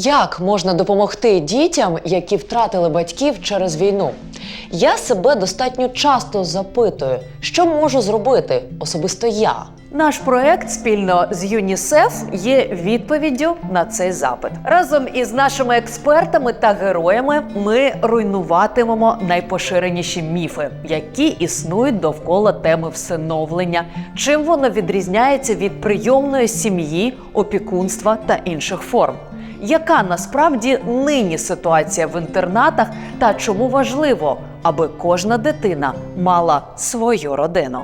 Як можна допомогти дітям, які втратили батьків через війну? Я себе достатньо часто запитую, що можу зробити особисто я. Наш проект спільно з ЮНІСЕФ є відповіддю на цей запит. Разом із нашими експертами та героями ми руйнуватимемо найпоширеніші міфи, які існують довкола теми всиновлення, чим воно відрізняється від прийомної сім'ї, опікунства та інших форм. Яка насправді нині ситуація в інтернатах та чому важливо, аби кожна дитина мала свою родину?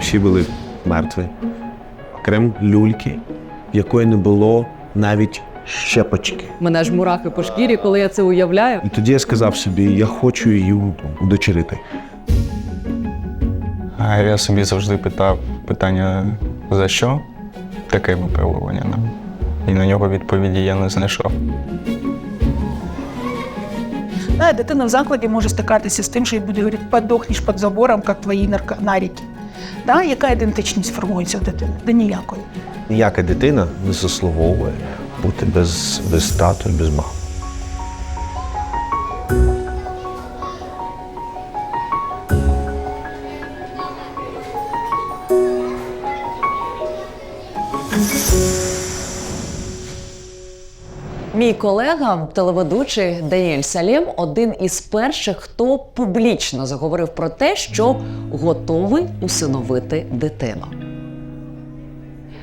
Всі були мертві. Крім люльки, в якої не було навіть щепочки. Мене ж мурахи по шкірі, коли я це уявляю. І тоді я сказав собі, я хочу її удочерити. А я собі завжди питав питання, за що таке випробування нам. І на нього відповіді я не знайшов. Да, дитина в закладі може стикатися з тим, що їй буде говорити, подохнеш під забором, як твої нарко- наріки. Да? Яка ідентичність формується в дитини? Да ніякої. Ніяка дитина не заслуговує бути без, без тату і без мами. Мій колега, телеведучий Даніель Салєм, один із перших, хто публічно заговорив про те, що готовий усиновити дитину.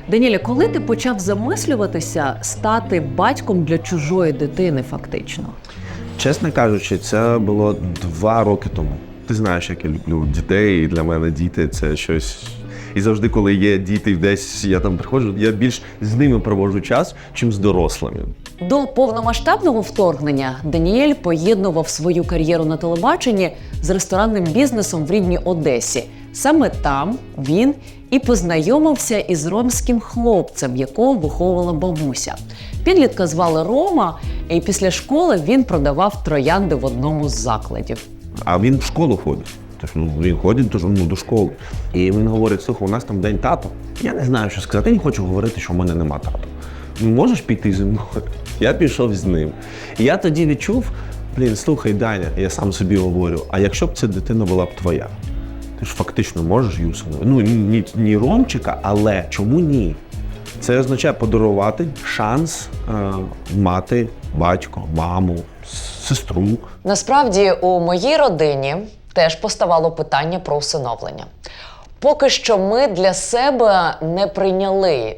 Даніеле, коли ти почав замислюватися стати батьком для чужої дитини, фактично? Чесно кажучи, це було два роки тому. Ти знаєш, як я люблю дітей, і для мене діти це щось. І завжди, коли є діти десь, я там приходжу, я більш з ними проводжу час, чим з дорослими. До повномасштабного вторгнення Даніель поєднував свою кар'єру на телебаченні з ресторанним бізнесом в рідній Одесі. Саме там він і познайомився із ромським хлопцем, якого виховувала бабуся. Підлітка звали Рома, і після школи він продавав троянди в одному з закладів. А він в школу ходить. Тож ну він ходить тож, ну, до школи. І він говорить: слухай, у нас там день тато. Я не знаю, що сказати. Я не хочу говорити, що в мене нема тата. Ну, Можеш піти зі мною? Я пішов з ним. І я тоді відчув: блін, слухай, Даня, я сам собі говорю, а якщо б ця дитина була б твоя? Ти ж фактично можеш усиновити. Ну, ні, ні Ромчика, але чому ні? Це означає подарувати шанс е, мати батько, маму, сестру. Насправді у моїй родині теж поставало питання про усиновлення. Поки що ми для себе не прийняли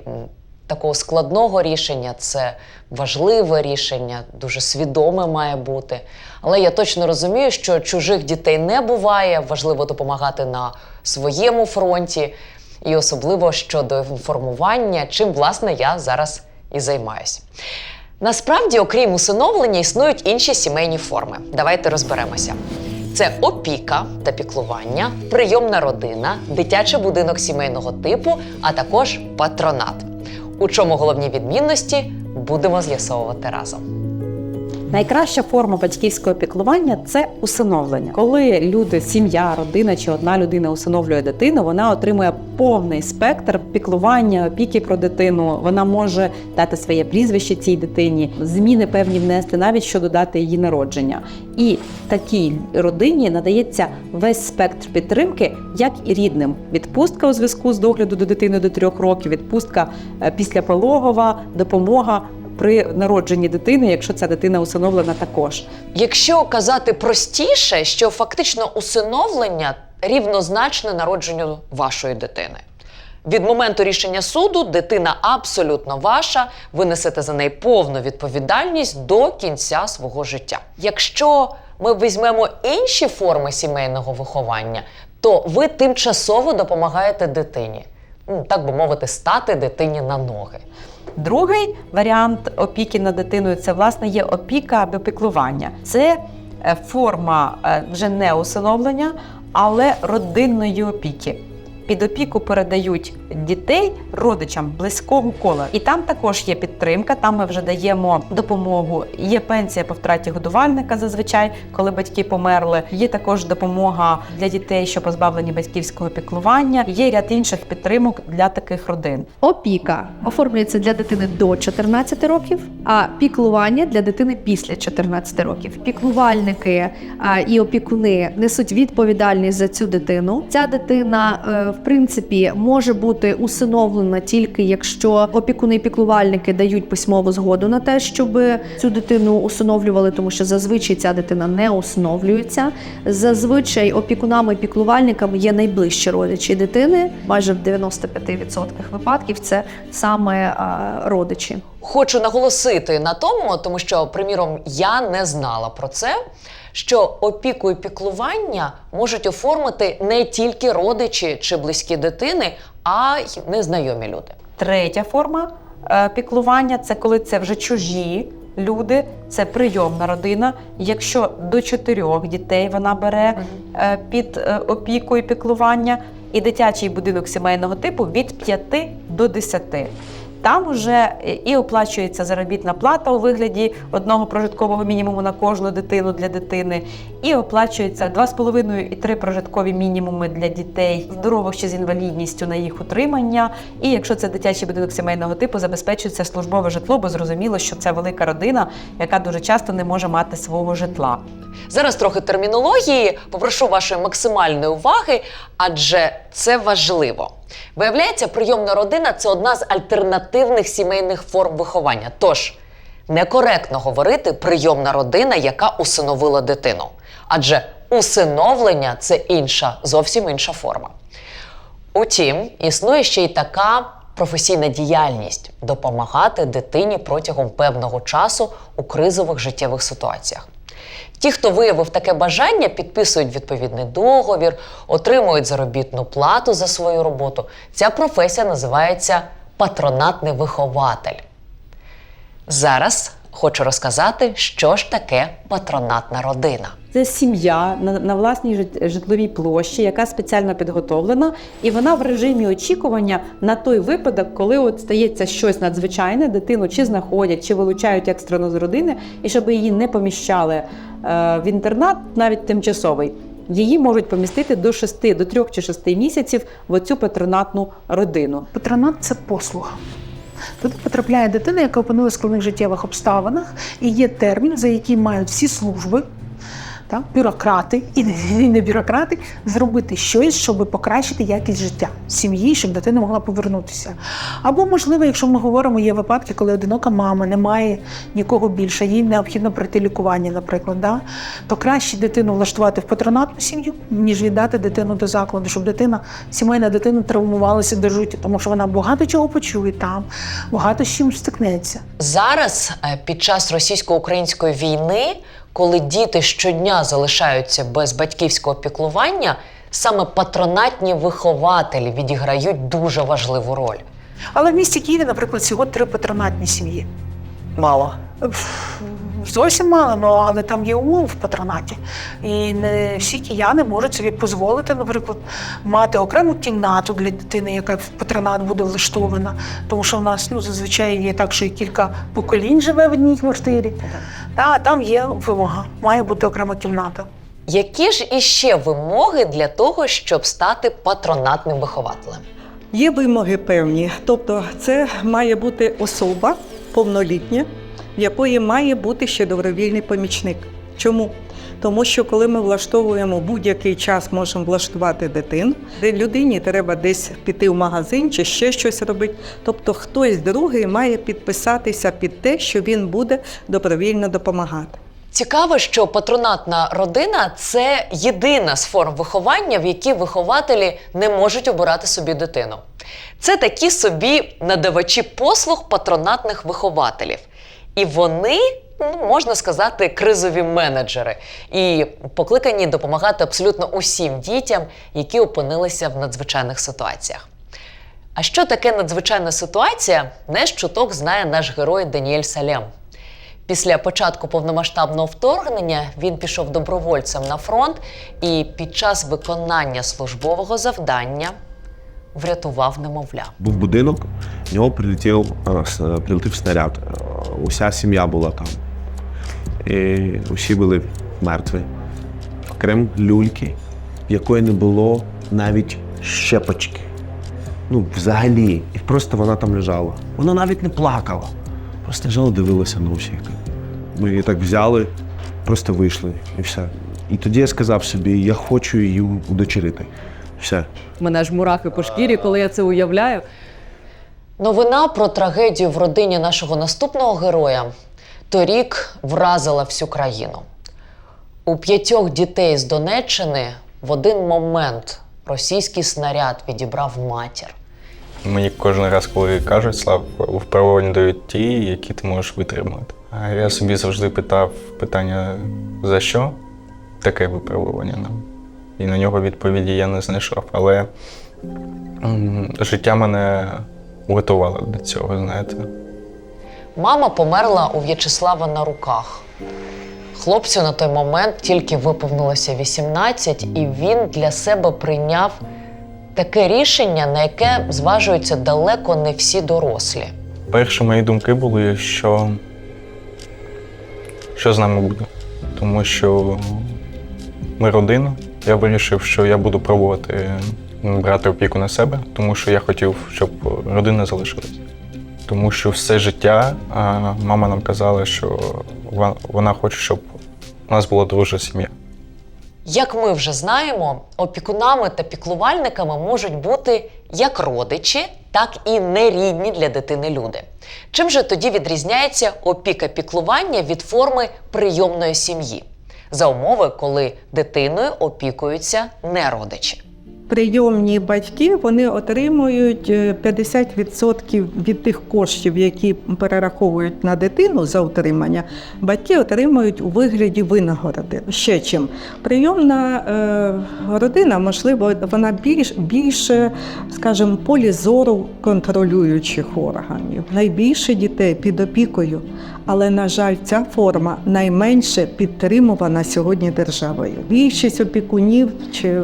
такого складного рішення. Це важливе рішення, дуже свідоме має бути. Але я точно розумію, що чужих дітей не буває. Важливо допомагати на своєму фронті, і особливо щодо інформування, чим власне я зараз і займаюсь. Насправді, окрім усиновлення, існують інші сімейні форми. Давайте розберемося. Це опіка та піклування, прийомна родина, дитячий будинок сімейного типу, а також патронат. У чому головні відмінності будемо з'ясовувати разом. Найкраща форма батьківського піклування це усиновлення. Коли люди, сім'я, родина чи одна людина усиновлює дитину, вона отримує повний спектр піклування, опіки про дитину. Вона може дати своє прізвище цій дитині, зміни певні внести навіть щодо дати її народження. І такій родині надається весь спектр підтримки, як і рідним. Відпустка у зв'язку з догляду до дитини до трьох років, відпустка е, післяпологова, допомога при народженні дитини, якщо ця дитина усиновлена також. Якщо казати простіше, що фактично усиновлення рівнозначне народженню вашої дитини. Від моменту рішення суду дитина абсолютно ваша, ви несете за неї повну відповідальність до кінця свого життя. Якщо ми візьмемо інші форми сімейного виховання, то ви тимчасово допомагаєте дитині, так би мовити, стати дитині на ноги. Другий варіант опіки над дитиною це власне є опіка або піклування. Це е, форма е, вже не усиновлення, але родинної опіки. Під опіку передають дітей родичам близького кола. І там також є підтримка. Там ми вже даємо допомогу. Є пенсія по втраті годувальника зазвичай, коли батьки померли. Є також допомога для дітей, що позбавлені батьківського піклування. Є ряд інших підтримок для таких родин. Опіка оформлюється для дитини до 14 років, а піклування для дитини після 14 років. Піклувальники і опікуни несуть відповідальність за цю дитину. Ця дитина, е, в принципі, може бути усиновлена тільки якщо опікуни і піклувальники дають письмову згоду на те, щоб цю дитину усиновлювали, тому що зазвичай ця дитина не усиновлюється. Зазвичай опікунами і піклувальниками є найближчі родичі дитини. Майже в 95% випадків це саме а, родичі. Хочу наголосити на тому, тому що, приміром, я не знала про це, що опіку і піклування можуть оформити не тільки родичі чи близькі дитини, а й незнайомі люди. Третя форма е, піклування це коли це вже чужі люди, це прийомна родина. Якщо до чотирьох дітей вона бере е, під е, опіку і піклування, і дитячий будинок сімейного типу від 5 до 10. Там вже і оплачується заробітна плата у вигляді одного прожиткового мінімуму на кожну дитину для дитини, і оплачується 2,5 і 3 прожиткові мінімуми для дітей здорових чи з інвалідністю на їх утримання. І якщо це дитячий будинок сімейного типу, забезпечується службове житло, бо зрозуміло, що це велика родина, яка дуже часто не може мати свого житла. Зараз трохи термінології, попрошу вашої максимальної уваги, адже це важливо. Виявляється, прийомна родина це одна з альтернативних сімейних форм виховання. Тож некоректно говорити прийомна родина, яка усиновила дитину. Адже усиновлення це інша, зовсім інша форма. Утім, існує ще й така професійна діяльність допомагати дитині протягом певного часу у кризових життєвих ситуаціях. Ті, хто виявив таке бажання, підписують відповідний договір, отримують заробітну плату за свою роботу. Ця професія називається патронатний вихователь. Зараз хочу розказати, що ж таке патронатна родина. Це сім'я на, на власній жит- житловій площі, яка спеціально підготовлена, і вона в режимі очікування на той випадок, коли от стається щось надзвичайне, дитину чи знаходять, чи вилучають екстрено з родини, і щоб її не поміщали е, в інтернат, навіть тимчасовий. Її можуть помістити до 6, до 3 чи 6 місяців в оцю патронатну родину. Патронат це послуга. Туди потрапляє дитина, яка опинилася в складних життєвих обставинах, і є термін, за який мають всі служби, так, бюрократи і не- бюрократи, зробити щось, щоб покращити якість життя сім'ї, щоб дитина могла повернутися. Або, можливо, якщо ми говоримо, є випадки, коли одинока мама не має нікого більше, їй необхідно пройти лікування, наприклад, да? то краще дитину влаштувати в патронатну сім'ю, ніж віддати дитину до закладу, щоб дитина, сімейна дитина травмувалася до життя, тому що вона багато чого почує там, багато з чим стикнеться. Зараз, е, під час російсько-української війни, коли діти щодня залишаються без батьківського піклування, саме патронатні вихователі відіграють дуже важливу роль. Але в місті Києві, наприклад, всього три патронатні сім'ї. Мало. Зовсім мало, ну, але там є умови в патронаті. І не всі кияни можуть собі дозволити, наприклад, мати окрему кімнату для дитини, яка в патронат буде влаштована. Тому що в нас ну, зазвичай є так, що і кілька поколінь живе в одній квартирі. Та, там є вимога, має бути окрема кімната. Які ж іще вимоги для того, щоб стати патронатним вихователем? Є вимоги певні, тобто це має бути особа повнолітня, в якої має бути ще добровільний помічник. Чому? Тому що коли ми влаштовуємо будь-який час, можемо влаштувати дитину, де людині треба десь піти в магазин чи ще щось робити. Тобто хтось другий має підписатися під те, що він буде добровільно допомагати. Цікаво, що патронатна родина це єдина з форм виховання, в якій вихователі не можуть обирати собі дитину. Це такі собі надавачі послуг патронатних вихователів. І вони, ну, можна сказати, кризові менеджери і покликані допомагати абсолютно усім дітям, які опинилися в надзвичайних ситуаціях. А що таке надзвичайна ситуація, не чуток знає наш герой Даніель Салем. Після початку повномасштабного вторгнення він пішов добровольцем на фронт і під час виконання службового завдання врятував немовля. Був будинок, в нього прилетів, е, прилетів снаряд. Е, Уся сім'я була там. І усі були мертві. Окрім люльки, в якої не було навіть щепочки. Ну, взагалі. І просто вона там лежала. Вона навіть не плакала. Просто лежала, дивилася на усіх. Ми її так взяли, просто вийшли і все. І тоді я сказав собі, я хочу її удочерити. Все. Мене ж мурахи по шкірі, коли я це уявляю. Новина про трагедію в родині нашого наступного героя торік вразила всю країну. У п'ятьох дітей з Донеччини в один момент російський снаряд відібрав матір. Мені кожен раз, коли кажуть, Слав, випробування дають ті, які ти можеш витримати. А я собі завжди питав питання, за що таке випробування нам? І на нього відповіді я не знайшов. Але життя мене готувало до цього, знаєте. Мама померла у В'ячеслава на руках. Хлопцю на той момент тільки виповнилося 18, і він для себе прийняв таке рішення, на яке зважуються далеко не всі дорослі. Перші мої думки були, що, що з нами буде. Тому що ми родина. Я вирішив, що я буду пробувати брати опіку на себе, тому що я хотів, щоб родина залишилась. Тому що все життя мама нам казала, що вона- хоче, щоб у нас була дружа сім'я. Як ми вже знаємо, опікунами та піклувальниками можуть бути як родичі, так і нерідні для дитини люди. Чим же тоді відрізняється опіка піклування від форми прийомної сім'ї? За умови, коли дитиною опікуються не родичі. Прийомні батьки вони отримують е, 50% від тих коштів, які перераховують на дитину за утримання. Батьки отримують у вигляді винагороди. Ще чим прийомна е, родина, можливо, вона більш більше, скажімо, полі зору контролюючих органів. Найбільше дітей під опікою. Але, на жаль, ця форма найменше підтримувана сьогодні державою. Більшість опікунів чи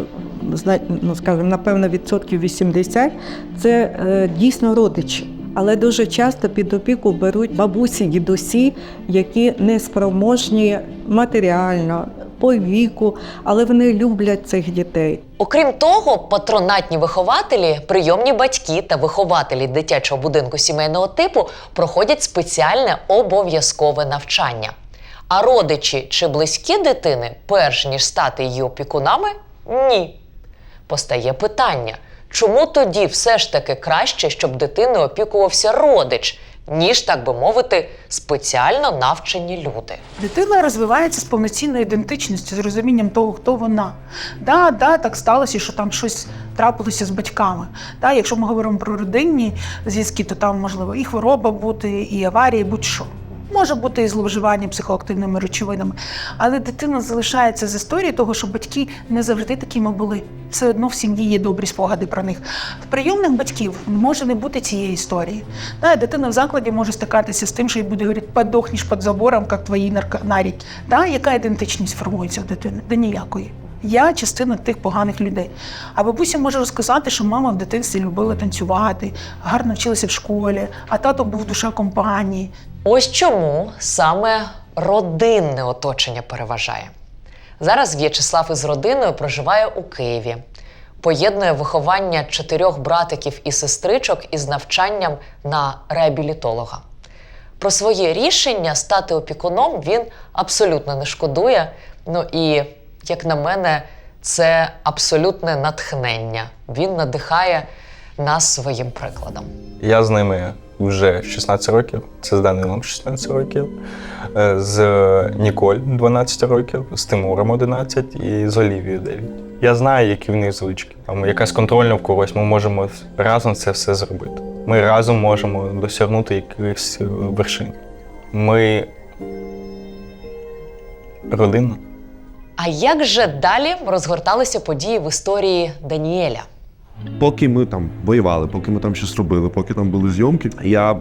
ну, скажімо, напевно, відсотків 80 – це е, дійсно родичі. Але дуже часто під опіку беруть бабусі, дідусі, які не спроможні матеріально, по віку, але вони люблять цих дітей. Окрім того, патронатні вихователі, прийомні батьки та вихователі дитячого будинку сімейного типу проходять спеціальне обов'язкове навчання. А родичі чи близькі дитини, перш ніж стати її опікунами, ні. Постає питання, чому тоді все ж таки краще, щоб дитиною опікувався родич, ніж, так би мовити, спеціально навчені люди. Дитина розвивається з повноцінною ідентичністю, з розумінням того, хто вона. Да, да, так сталося, що там щось трапилося з батьками. Да, якщо ми говоримо про родинні зв'язки, то там можливо і хвороба бути, і аварії, будь-що. Може бути і зловживання психоактивними речовинами, але дитина залишається з історії того, що батьки не завжди такими були. Все одно в сім'ї є добрі спогади про них. В прийомних батьків може не бути цієї історії. Да, дитина в закладі може стикатися з тим, що їй буде говорити, подохніш під забором, як твої наріки. Да, яка ідентичність формується в дитини? Да ніякої. Я частина тих поганих людей. А бабуся може розказати, що мама в дитинстві любила танцювати, гарно вчилася в школі, а тато був душа компанії. Ось чому саме родинне оточення переважає. Зараз В'ячеслав із родиною проживає у Києві, поєднує виховання чотирьох братиків і сестричок із навчанням на реабілітолога. Про своє рішення стати опікуном він абсолютно не шкодує. Ну і, як на мене, це абсолютне натхнення. Він надихає нас своїм прикладом. Я з ними вже 16 років, це з Данилом 16 років, е, з Ніколь 12 років, з Тимуром 11 і з Олівією 9. Я знаю, які в них звички. Там якась контрольна в когось, ми можемо разом це все зробити. Ми разом можемо досягнути якихось е, вершин. Ми родина. А як же далі розгорталися події в історії Даніеля? Поки ми там воювали, поки ми там щось робили, поки там були зйомки, я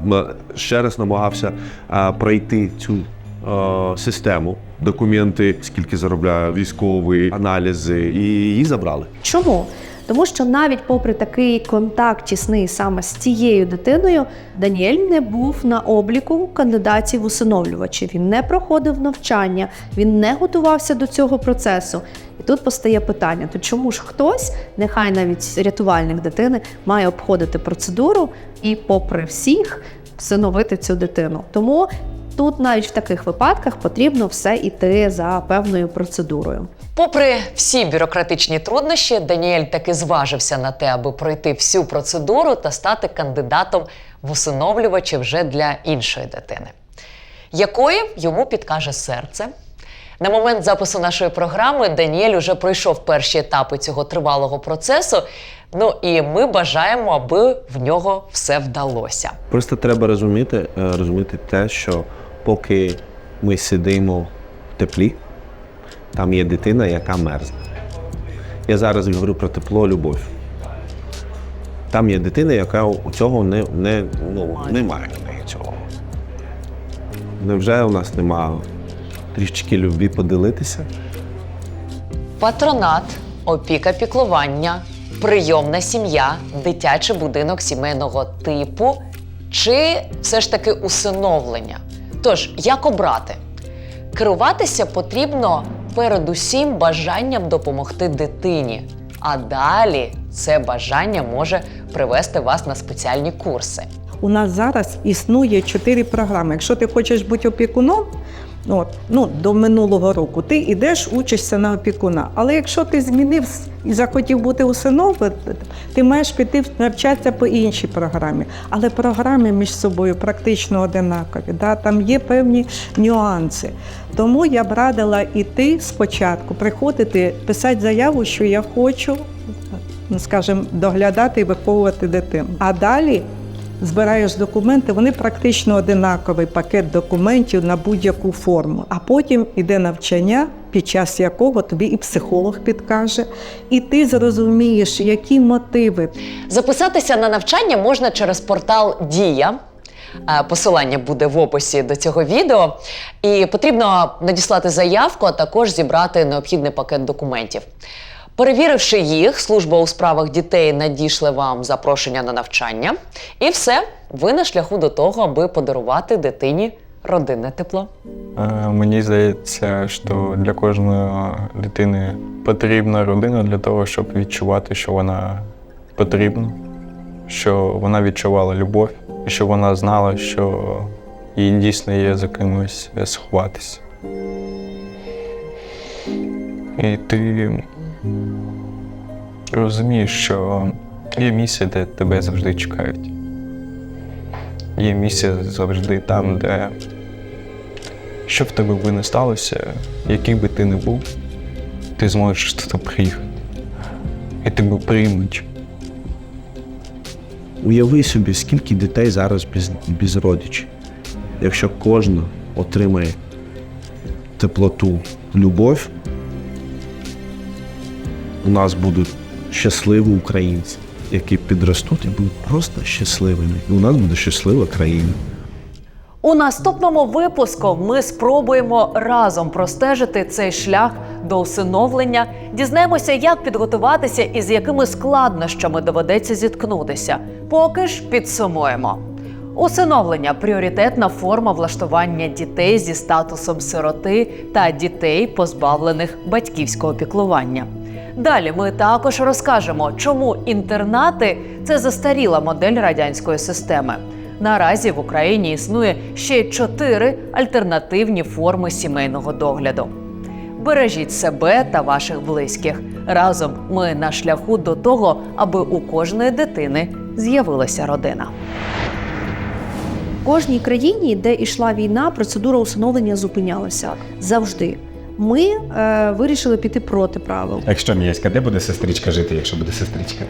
ще раз намагався пройти цю е, систему, документи, скільки заробляє військовий, аналізи, і її забрали. Чому? Тому що навіть попри такий контакт тісний саме з цією дитиною, Даніель не був на обліку кандидатів усиновлювачів. Він не проходив навчання, він не готувався до цього процесу. І тут постає питання: то чому ж хтось, нехай навіть рятувальник дитини, має обходити процедуру і, попри всіх, всиновити цю дитину? Тому тут навіть в таких випадках потрібно все йти за певною процедурою. Попри всі бюрократичні труднощі, Даніель таки зважився на те, аби пройти всю процедуру та стати кандидатом в усиновлювачі вже для іншої дитини, якої йому підкаже серце. На момент запису нашої програми Даніель уже пройшов перші етапи цього тривалого процесу. Ну і ми бажаємо, аби в нього все вдалося. Просто треба розуміти, е, розуміти те, що поки ми сидимо в теплі, там є дитина, яка мерзне. Я зараз говорю про тепло, любов. Там є дитина, яка у цього не, не, ну, немає цього. Невже у нас нема трішечки любві поділитися? Патронат, опіка піклування, прийомна сім'я, дитячий будинок сімейного типу чи все ж таки усиновлення. Тож, як обрати? Керуватися потрібно передусім бажанням допомогти дитині, а далі це бажання може привести вас на спеціальні курси. У нас зараз існує чотири програми. Якщо ти хочеш бути опікуном, от, ну, до минулого року ти йдеш, учишся на опікуна. Але якщо ти змінив і захотів бути усиновленим, ти маєш піти навчатися по іншій програмі. Але програми між собою практично одинакові. Да? Там є певні нюанси. Тому я б радила іти спочатку, приходити, писати заяву, що я хочу, скажімо, доглядати і виховувати дитину. А далі збираєш документи, вони практично одинаковий пакет документів на будь-яку форму. А потім іде навчання, під час якого тобі і психолог підкаже, і ти зрозумієш, які мотиви Записатися на навчання можна через портал Дія. Е, Посилання буде в описі до цього відео. І потрібно надіслати заявку, а також зібрати необхідний пакет документів. Перевіривши їх, служба у справах дітей надійшле вам запрошення на навчання. І все, ви на шляху до того, аби подарувати дитині родинне тепло. Е, Мені здається, що для кожної дитини потрібна родина для того, щоб відчувати, що вона потрібна, що вона відчувала любов, і що вона знала, що їй дійсно є за кимось сховатися. І ти розумієш, що є місце, де тебе завжди чекають. Є місце завжди там, де що в тебе би не сталося, який би ти не був, ти зможеш туди приїхати. І тебе приймуть. Уяви собі, скільки дітей зараз без, без родичів. Якщо кожен отримає теплоту, любов, у нас будуть щасливі українці, які підростуть і будуть просто щасливими. І у нас буде щаслива країна. У наступному випуску ми спробуємо разом простежити цей шлях до усиновлення, дізнаємося, як підготуватися і з якими складнощами доведеться зіткнутися. Поки ж підсумуємо. Усиновлення пріоритетна форма влаштування дітей зі статусом сироти та дітей, позбавлених батьківського піклування. Далі ми також розкажемо, чому інтернати це застаріла модель радянської системи. Наразі в Україні існує ще чотири альтернативні форми сімейного догляду. Бережіть себе та ваших близьких. Разом ми на шляху до того, аби у кожної дитини з'явилася родина. В кожній країні, де йшла війна, процедура усиновлення зупинялася завжди. Ми е, вирішили піти проти правил. Якщо м'яська, де буде сестричка жити, якщо буде сестричка?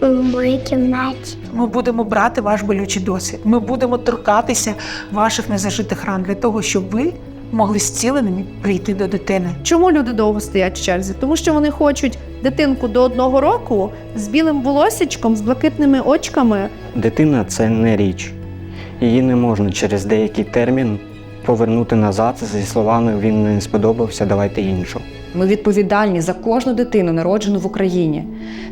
в моїй кімнаті. Ми будемо брати ваш болючий досвід. Ми будемо торкатися ваших незажитих ран для того, щоб ви могли зціленими прийти до дитини. Чому люди довго стоять в черзі? Тому що вони хочуть дитинку до одного року з білим волосічком, з блакитними очками. Дитина це не річ. Її не можна через деякий термін повернути назад зі словами він не сподобався, давайте іншу. Ми відповідальні за кожну дитину, народжену в Україні.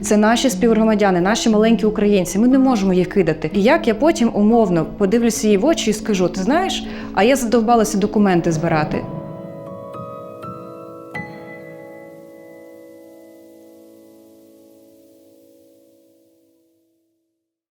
Це наші співгромадяни, наші маленькі українці. Ми не можемо їх кидати. І як я потім умовно подивлюся їй в очі і скажу: ти знаєш, а я задовбалася документи збирати.